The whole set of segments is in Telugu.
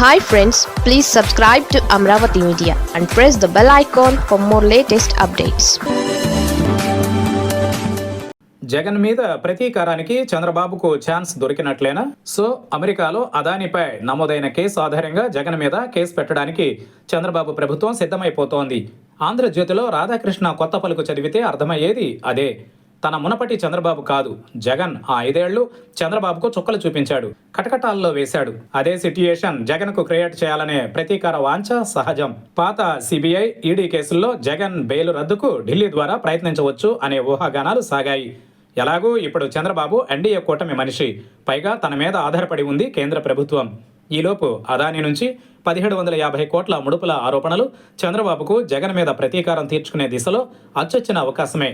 Hi friends please subscribe to Amaravati media and press the bell icon for more latest updates Jagan మీద ప్రతీకారానికి చంద్రబాబుకు ఛాన్స్ దొరికినట్లేనా? సో అమెరికాలో అదానిపై నమోదైన కేసు ఆధారంగా జగన్ మీద కేసు పెట్టడానికి చంద్రబాబు ప్రభుత్వం సిద్ధమైపోతోంది. ఆంధ్రజ్యోతిలో రాధాకృష్ణ కొత్త పలుకు చదివితే అర్థమయ్యేది అదే. తన మునపటి చంద్రబాబు కాదు జగన్ ఆ ఐదేళ్ళు చంద్రబాబుకు చుక్కలు చూపించాడు కటకటాల్లో వేశాడు. అదే సిట్యుయేషన్ జగన్కు క్రియేట్ చేయాలనే ప్రతీకార వాంఛ సహజం. పాత సిబిఐ ఈడీ కేసుల్లో జగన్ బెయిల్ రద్దుకు ఢిల్లీ ద్వారా ప్రయత్నించవచ్చు అనే ఊహాగానాలు సాగాయి. ఎలాగూ ఇప్పుడు చంద్రబాబు ఎన్డీఏ కూటమి మనిషి. పైగా తన మీద ఆధారపడి ఉంది కేంద్ర ప్రభుత్వం. ఈలోపు అదాని నుంచి పదిహేడు వందల యాభై కోట్ల ముడుపుల ఆరోపణలు చంద్రబాబుకు జగన్ మీద ప్రతీకారం తీర్చుకునే దిశలో అచ్చొచ్చిన అవకాశమే.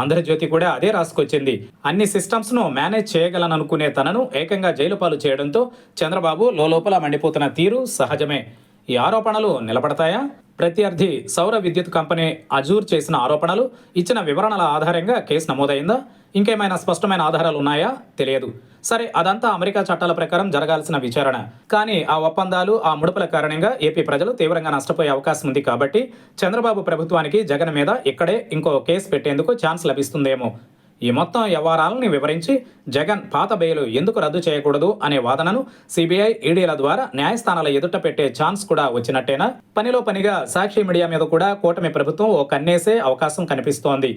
ఆంధ్రజ్యోతి కూడా అదే రాసుకొచ్చింది. అన్ని సిస్టమ్స్ను మేనేజ్ చేయగలననుకునే తనను ఏకంగా జైలు పాలు చేయడంతో చంద్రబాబు లోపల మండిపోతున్న తీరు సహజమే. ఈ ఆరోపణలు నిలబడతాయా? ప్రత్యర్థి సౌర విద్యుత్ కంపెనీ అజూర్ చేసిన ఆరోపణలు ఇచ్చిన వివరణల ఆధారంగా కేసు నమోదైందా? ఇంకేమైనా స్పష్టమైన ఆధారాలు ఉన్నాయా? తెలియదు. సరే అదంతా అమెరికా చట్టాల ప్రకారం జరగాల్సిన విచారణ. కానీ ఆ ఒప్పందాలు ఆ ముడుపుల కారణంగా ఏపీ ప్రజలు తీవ్రంగా నష్టపోయే అవకాశం ఉంది కాబట్టి చంద్రబాబు ప్రభుత్వానికి జగన్ మీద ఇక్కడే ఇంకో కేసు పెట్టేందుకు ఛాన్స్ లభిస్తుందేమో ఈ మొత్తం వ్యవహారాలను వివరించి జగన్ పాత బెయిలు ఎందుకు రద్దు చేయకూడదు అనే వాదనను సిబిఐ ఈడీల ద్వారా న్యాయస్థానాల ఎదుట పెట్టే ఛాన్స్ కూడా వచ్చినట్టేనా? పనిలో పనిగా సాక్షి మీడియా మీద కూడా కూటమి ప్రభుత్వం ఓ కన్నేసే అవకాశం కనిపిస్తోంది.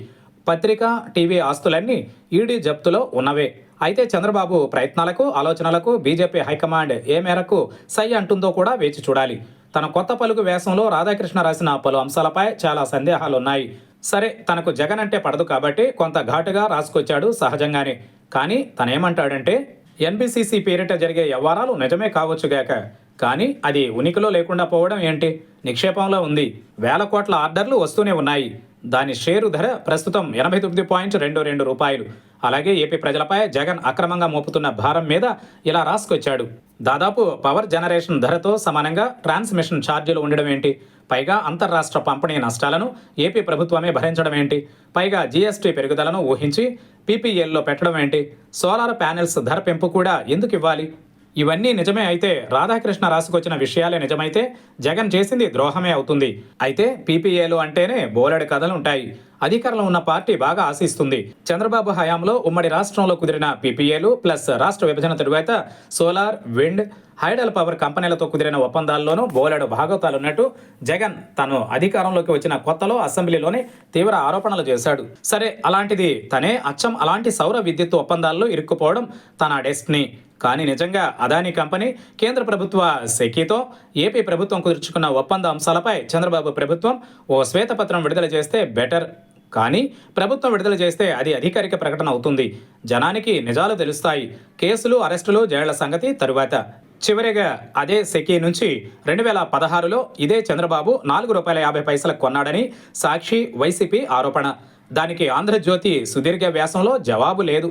పత్రిక టీవీ ఆస్తులన్నీ ఈడీ జప్తులో ఉన్నవే. అయితే చంద్రబాబు ప్రయత్నాలకు ఆలోచనలకు బీజేపీ హైకమాండ్ ఏ మేరకు సై అంటుందో కూడా వేచి చూడాలి. తన కొత్త పలుకు వేషంలో రాధాకృష్ణ రాసిన పలు అంశాలపై చాలా సందేహాలున్నాయి. సరే తనకు జగన్ అంటే పడదు కాబట్టి కొంత ఘాటుగా రాసుకొచ్చాడు సహజంగానే. కానీ తనేమంటాడంటే ఎన్బిసిసి పేరిట జరిగే వ్యవహారాలు నిజమే కావచ్చుగాక కానీ అది ఉనికిలో లేకుండా పోవడం ఏంటి? నిక్షేపంలో ఉంది. వేల కోట్ల ఆర్డర్లు వస్తూనే ఉన్నాయి. దాని షేరు ధర ప్రస్తుతం ఎనభై తొమ్మిది పాయింట్ రెండు రెండు రూపాయలు. అలాగే ఏపీ ప్రజలపై జగన్ అక్రమంగా మోపుతున్న భారం మీద ఇలా రాసుకొచ్చాడు. దాదాపు పవర్ జనరేషన్ ధరతో సమానంగా ట్రాన్స్మిషన్ ఛార్జీలు ఉండడం ఏంటి? పైగా అంతర్రాష్ట్ర పంపిణీ నష్టాలను ఏపీ ప్రభుత్వమే భరించడం ఏంటి? పైగా జీఎస్టీ పెరుగుదలను ఊహించి పీపీఎల్లో పెట్టడం ఏంటి? సోలార్ ప్యానెల్స్ ధర పెంపు కూడా ఎందుకు ఇవ్వాలి? ఇవన్నీ నిజమే అయితే రాధాకృష్ణ రాసుకొచ్చిన విషయాలే నిజమైతే జగన్ చేసింది ద్రోహమే అవుతుంది. అయితే పీపీఏలు అంటేనే బోలెడు కథలు ఉంటాయి అధికారంలో ఉన్న పార్టీ బాగా ఆశిస్తుంది. చంద్రబాబు హయాంలో ఉమ్మడి రాష్ట్రంలో కుదిరిన పీపీఏలు ప్లస్ రాష్ట్ర విభజన తరువాత సోలార్ విండ్ హైడల్ పవర్ కంపెనీలతో కుదిరిన ఒప్పందాల్లోనూ బోలెడు భాగవతాలున్నట్టు జగన్ తను అధికారంలోకి వచ్చిన కొత్తలో అసెంబ్లీలోనే తీవ్ర ఆరోపణలు చేశాడు. సరే అలాంటిది తనే అచ్చం అలాంటి సౌర విద్యుత్ ఒప్పందాల్లో ఇరుక్కుపోవడం తన డెస్ట్ని కానీ నిజంగా అదానీ కంపెనీ కేంద్ర ప్రభుత్వ సెకీతో ఏపీ ప్రభుత్వం కుదుర్చుకున్న ఒప్పంద అంశాలపై చంద్రబాబు ప్రభుత్వం ఓ శ్వేతపత్రం విడుదల చేస్తే బెటర్. కానీ ప్రభుత్వం విడుదల చేస్తే అది అధికారిక ప్రకటన అవుతుంది. జనానికి నిజాలు తెలుస్తాయి. కేసులు అరెస్టులు జైళ్ళ సంగతి తరువాత. చివరిగా అదే సెకీ నుంచి రెండు వేల పదహారులో ఇదే చంద్రబాబు నాలుగు రూపాయల యాభై పైసలకు కొన్నాడని సాక్షి వైసీపీ ఆరోపణ. దానికి ఆంధ్రజ్యోతి సుదీర్ఘ వ్యాసంలో జవాబు లేదు.